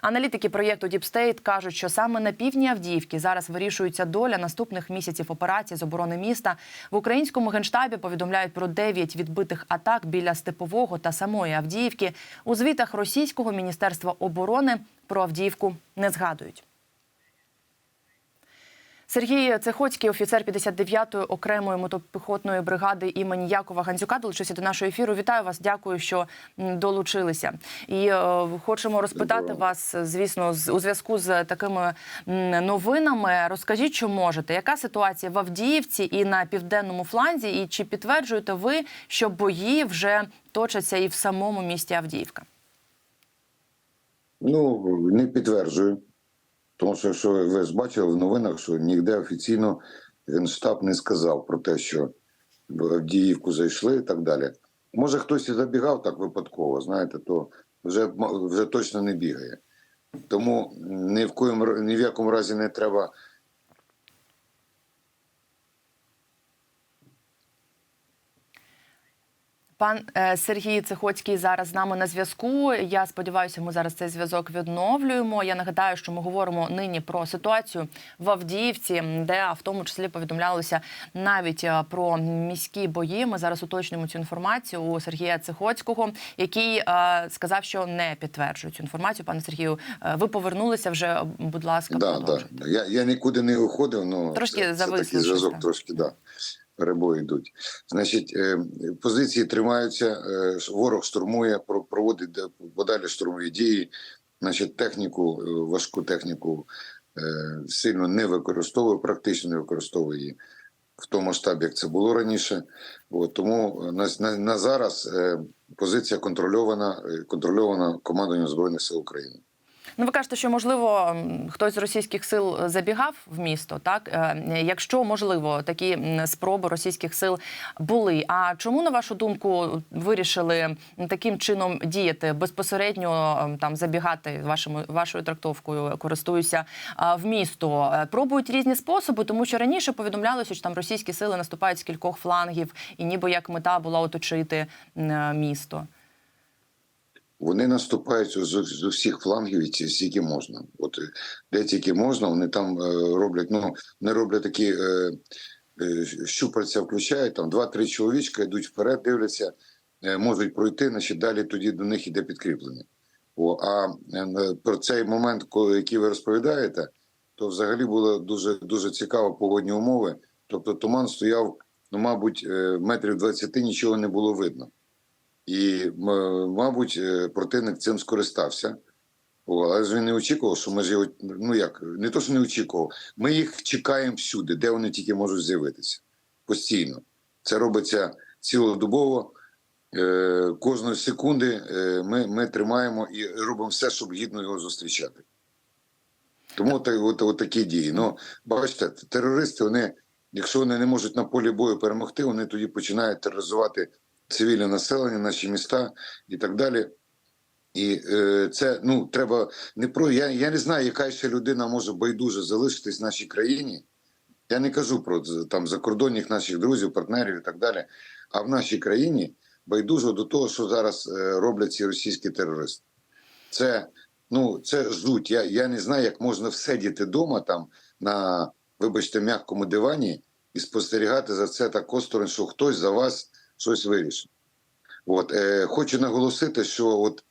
Аналітики проєкту Діпстейт кажуть, що саме на півдні Авдіївки зараз вирішується доля наступних місяців операцій з оборони міста. В українському генштабі повідомляють про 9 відбитих атак біля Степового та самої Авдіївки. У звітах російського міністерства оборони про Авдіївку не згадують. Сергій Цехоцький, офіцер 59-ї окремої мотопіхотної бригади імені Якова Гандзюка, долучився до нашого ефіру. Вітаю вас, дякую, що долучилися. І е, хочемо розпитати вас, звісно, з у зв'язку з такими новинами. Розкажіть, що можете, яка ситуація в Авдіївці і на південному фланзі, і чи підтверджуєте ви, що бої вже точаться і в самому місті Авдіївка? Ну, не підтверджую. Тому що, що ви ж бачили в новинах, що ніде офіційно Генштаб не сказав про те, що в Авдіївку зайшли і так далі. Може, хтось і забігав так випадково, знаєте, то вже, вже точно не бігає. Тому ні в, коїм, ні в якому разі не треба Пан е, Сергій Цехоцький зараз з нами на зв'язку. Я сподіваюся, ми зараз цей зв'язок відновлюємо. Я нагадаю, що ми говоримо нині про ситуацію в Авдіївці, де в тому числі повідомлялося навіть е, про міські бої. Ми зараз уточнюємо цю інформацію у Сергія Цехоцького, який е, сказав, що не підтверджує цю інформацію. Пане Сергію, ви повернулися вже. Будь ласка, Да, да. Я, я нікуди не виходив, ну Трошки це, це такий зв'язок трошки, да. Перебої йдуть. Значить, е, позиції тримаються, е, ворог штурмує, про- проводить подалі штурмові дії. Значить, техніку, е, важку техніку сильно не використовує, практично не використовує її в тому масштабі, як це було раніше. От, тому на, на, на зараз позиція контрольована, контрольована командуванням Збройних сил України. Ну, ви кажете, що можливо хтось з російських сил забігав в місто, так Е, якщо можливо такі спроби російських сил були. А чому на вашу думку вирішили таким чином діяти безпосередньо там забігати вашими вашою трактовкою, користуюся в місто? Е, Пробують різні способи, тому що раніше повідомлялося, що там російські сили наступають з кількох флангів, і ніби як мета була оточити е, місто. Вони наступають з, з усіх флангів, і скільки можна. От е, де тільки можна, вони там е, роблять. Ну не роблять такі е, е, щупальця, включають там два-три чоловічка, йдуть вперед, дивляться, е, можуть пройти. Значить, далі тоді до них іде підкріплення. О, а е, про цей момент, коли який ви розповідаєте, то взагалі було дуже дуже цікаво погодні умови. Тобто туман стояв, ну мабуть, е, метрів 20 нічого не було видно. І, мабуть, е, противник цим скористався. Але ж він не очікував, що ми ж його, ну як, не то, що не очікував, ми їх чекаємо всюди, де вони тільки можуть з'явитися. Постійно. Це робиться цілодобово. Е, кожної секунди е, ми, ми тримаємо і робимо все, щоб гідно його зустрічати. Тому от, от, от такі дії. Ну, бачите, терористи, вони, якщо вони не можуть на полі бою перемогти, вони тоді починають тероризувати цивільне населення, наші міста і так далі. І е, це ну треба не про я, я не знаю, яка ще людина може байдуже залишитись в нашій країні. Я не кажу про там закордонних наших друзів, партнерів і так далі. А в нашій країні байдуже до того, що зараз е, роблять ці російські терористи. Це ну це жуть. Я, я не знаю, як можна всидіти вдома там на, вибачте, м'якому дивані і спостерігати за це так осторонь, що хтось за вас щось вирішив. От е, хочу наголосити, що от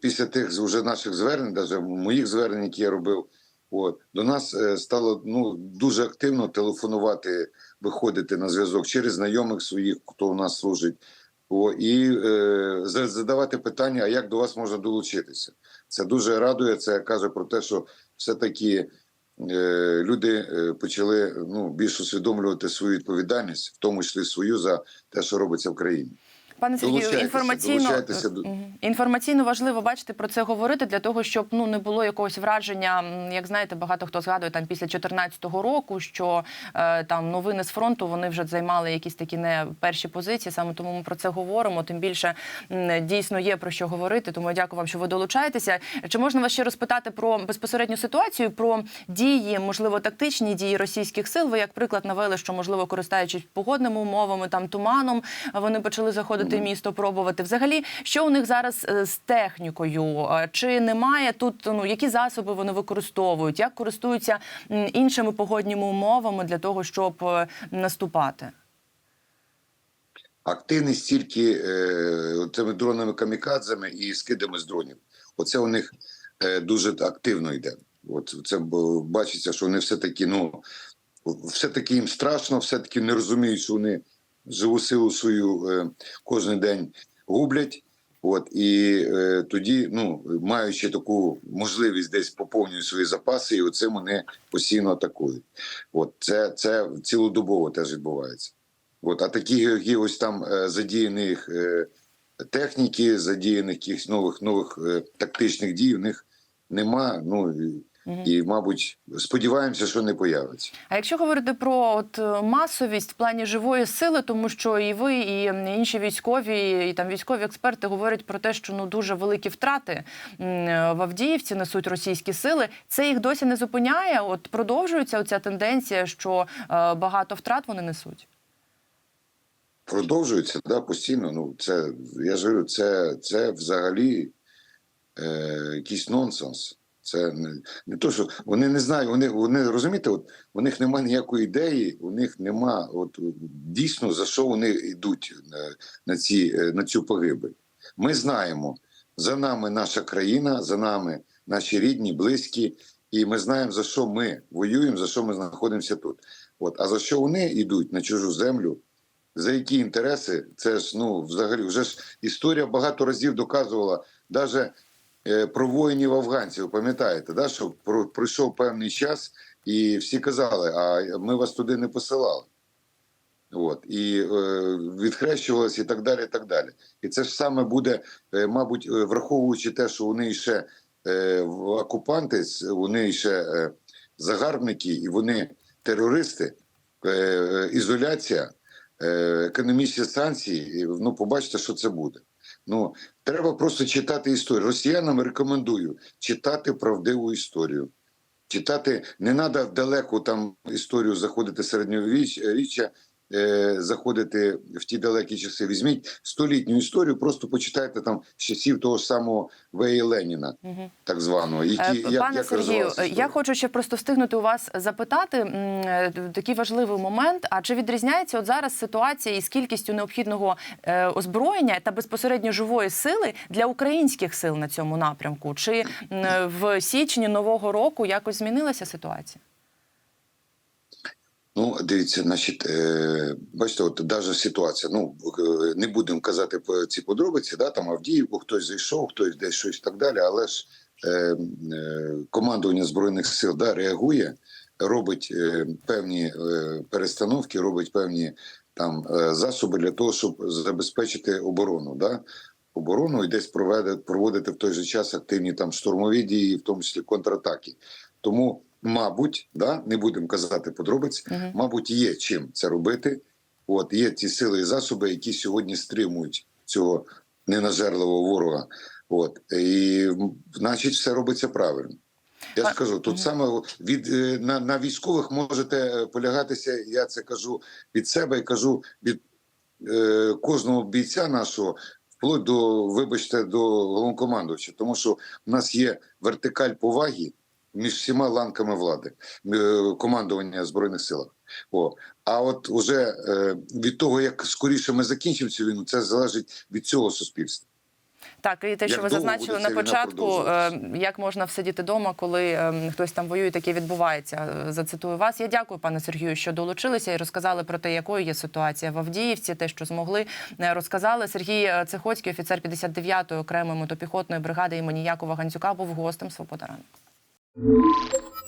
після тих вже наших звернень, навіть моїх звернень, які я робив, от до нас е, стало ну дуже активно телефонувати, виходити на зв'язок через знайомих своїх, хто у нас служить. О, і е, задавати питання, а як до вас можна долучитися. Це дуже радує. Це каже про те, що все-таки е, люди е, почали ну, більш усвідомлювати свою відповідальність, в тому числі свою за те, що робиться в країні. Пане Сергію, інформаційно Мгм. інформаційно важливо бачити про це говорити для того, щоб ну не було якогось враження. Як знаєте, багато хто згадує там після 2014 року, що е, там новини з фронту вони вже займали якісь такі не перші позиції. Саме тому ми про це говоримо. Тим більше дійсно є про що говорити. Тому я дякую вам, що ви долучаєтеся. Чи можна вас ще розпитати про безпосередню ситуацію, про дії, можливо, тактичні дії російських сил? Ви як приклад навели, що можливо користуючись погодними умовами, там туманом, вони почали заходити обходити місто, пробувати. Взагалі, що у них зараз е, з технікою? Е, Чи немає тут ну які засоби вони використовують? Як користуються іншими погодніми умовами для того, щоб е, наступати? Активність тільки е, цими дронами камікадзами і скидами з дронів. Оце у них е, дуже активно йде. От це б- бачиться, що вони все таки, ну все таки їм страшно, все таки не розуміють, що вони живу силу свою е, кожен день гублять. От і е, тоді, ну маючи таку можливість десь поповнюють свої запаси, і оцим вони постійно атакують. От це, це цілодобово теж відбувається. От, а такі які ось там е, задіяних е, техніки, задіяних якихось нових нових е, тактичних дій, у них нема. Ну і, мабуть, сподіваємося, що не появиться. А якщо говорити про от масовість в плані живої сили, тому що і ви, і інші військові, і там військові експерти говорять про те, що ну дуже великі втрати в Авдіївці несуть російські сили. Це їх досі не зупиняє. От продовжується оця тенденція, що е, багато втрат вони несуть. Продовжується да, постійно. Ну це я ж говорю, це, це взагалі е, якийсь нонсенс. Це не, не то, що вони не знають, вони, вони розумієте, от у них немає ніякої ідеї, у них нема от дійсно за що вони йдуть на, на, ці, е, на цю погибель. Ми знаємо, за нами наша країна, за нами наші рідні, близькі, і ми знаємо, за що ми воюємо, за що ми знаходимося тут. От, а за що вони йдуть на чужу землю? За які інтереси? Це ж ну взагалі вже ж історія багато разів доказувала, навіть е, про воїнів афганців. Пам'ятаєте, да, що пройшов певний час, і всі казали, а ми вас туди не посилали. От і е, відхрещувалися і так далі. І так далі. І це ж саме буде, е, мабуть, е, враховуючи те, що вони ще е, окупанти, вони ще е, загарбники і вони терористи, е, е, ізоляція, е, економічні санкції. Ну, побачите, що це буде. Ну треба просто читати історію. Росіянам рекомендую читати правдиву історію. Читати не треба в далеку там історію заходити середньовіччя, е, заходити в ті далекі часи. Візьміть столітню історію, просто почитайте там з часів того ж самого Веї Леніна, Угу. так званого. Е, Які, як, Пане як Сергію, я хочу ще просто встигнути у вас запитати е, такий важливий момент. А чи відрізняється от зараз ситуація із кількістю необхідного е, озброєння та безпосередньо живої сили для українських сил на цьому напрямку? Чи в січні нового року якось змінилася ситуація? Ну, дивіться, значить, е, бачите, от даже ситуація. Ну е, не будемо казати ці подробиці, да, там Авдіївку, хтось зайшов, хтось десь щось і так далі. Але ж е, е, командування збройних сил да, реагує, робить е, певні е, перестановки, робить певні там е, засоби для того, щоб забезпечити оборону. Да? Оборону і десь проведе, проводити в той же час активні там штурмові дії, в тому числі контратаки. Тому, мабуть, да, не будемо казати подробиць, Мгм. мабуть, є чим це робити. От є ті сили і засоби, які сьогодні стримують цього ненажерливого ворога. От і значить, все робиться правильно. Я ж А- кажу, тут саме від е, на, на військових можете е, полягатися. Я це кажу від себе і кажу від е, кожного бійця нашого, вплоть до, вибачте, до головнокомандувача, тому що в нас є вертикаль поваги між всіма ланками влади, е, командування збройних сил. О, а от уже е, від того, як скоріше ми закінчимо цю війну, це залежить від цього суспільства. Так, і те, що Як ви зазначили на початку, е, як можна всидіти вдома, коли е, хтось там воює, таке відбувається. Е, Зацитую вас. Я дякую, пане Сергію, що долучилися і розказали про те, якою є ситуація в Авдіївці, те, що змогли розказали. Сергій Цехоцький, офіцер 59-ї окремої мотопіхотної бригади імені Якова Ганцюка, був гостем Свобода ранку. Música